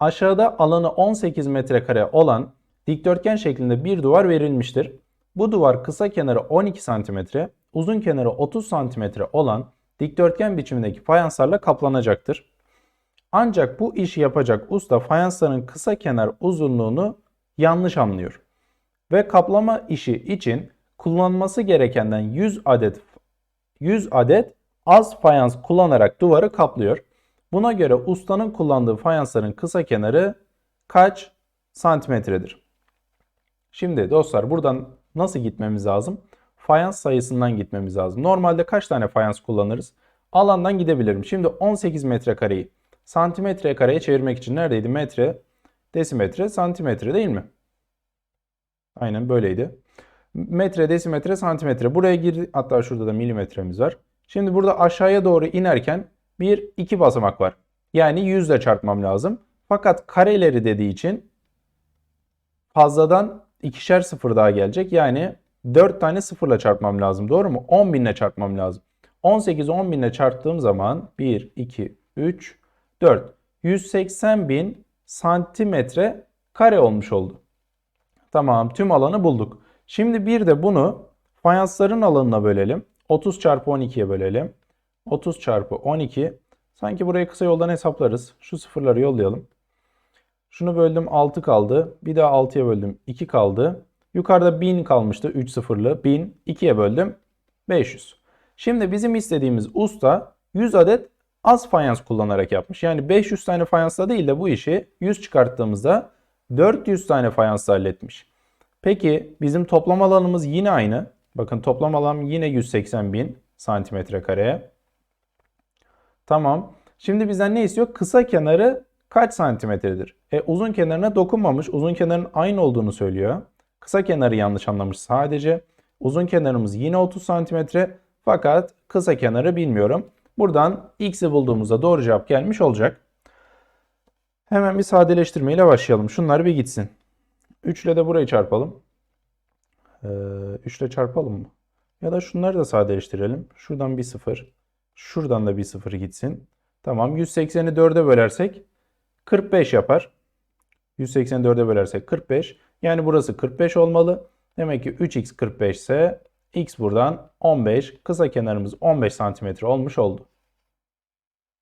Aşağıda alanı 18 metrekare olan dikdörtgen şeklinde bir duvar verilmiştir. Bu duvar kısa kenarı 12 cm, uzun kenarı 30 cm olan dikdörtgen biçimindeki fayanslarla kaplanacaktır. Ancak bu işi yapacak usta fayansların kısa kenar uzunluğunu yanlış anlıyor. Ve kaplama işi için kullanılması gerekenden 100 adet 100 adet az fayans kullanarak duvarı kaplıyor. Buna göre ustanın kullandığı fayansların kısa kenarı kaç santimetredir? Şimdi dostlar buradan nasıl gitmemiz lazım? Fayans sayısından gitmemiz lazım. Normalde kaç tane fayans kullanırız? Alandan gidebilirim. Şimdi 18 metrekareyi santimetreye kareye çevirmek için neredeydi? Metre, desimetre, santimetre değil mi? Aynen böyleydi. Metre, desimetre, santimetre. Buraya girdi. Hatta şurada da milimetremiz var. Şimdi burada aşağıya doğru inerken bir iki basamak var. Yani 100 ile çarpmam lazım. Fakat kareleri dediği için fazladan ikişer sıfır daha gelecek. Yani 4 tane sıfırla çarpmam lazım. Doğru mu? 10 binle çarpmam lazım. 18'i 10 binle çarptığım zaman 1, 2, 3, 4. 180 bin santimetre kare olmuş oldu. Tamam tüm alanı bulduk. Şimdi bir de bunu fayansların alanına bölelim. 30 çarpı 12'ye bölelim. 30 çarpı 12. Sanki burayı kısa yoldan hesaplarız. Şu sıfırları yollayalım. Şunu böldüm 6 kaldı. Bir daha 6'ya böldüm 2 kaldı. Yukarıda 1000 kalmıştı 3 sıfırlı. 1000 2'ye böldüm 500. Şimdi bizim istediğimiz usta 100 adet az fayans kullanarak yapmış. Yani 500 tane fayansla değil de bu işi 100 çıkarttığımızda 400 tane fayansla halletmiş. Peki bizim toplam alanımız yine aynı. Bakın toplam alan yine 180 bin santimetre kare. Tamam. Şimdi bizden ne istiyor? Kısa kenarı kaç santimetredir? E uzun kenarına dokunmamış. Uzun kenarın aynı olduğunu söylüyor. Kısa kenarı yanlış anlamış sadece. Uzun kenarımız yine 30 santimetre. Fakat kısa kenarı bilmiyorum. Buradan x'i bulduğumuzda doğru cevap gelmiş olacak. Hemen bir sadeleştirmeyle başlayalım. Şunlar bir gitsin. 3 ile de burayı çarpalım. Ee, 3 ile çarpalım mı? Ya da şunları da sadeleştirelim. Şuradan bir 0. Şuradan da bir 0 gitsin. Tamam 180'i 4'e bölersek 45 yapar. 180'i 4'e bölersek 45. Yani burası 45 olmalı. Demek ki 3x 45 ise x buradan 15. Kısa kenarımız 15 santimetre olmuş oldu.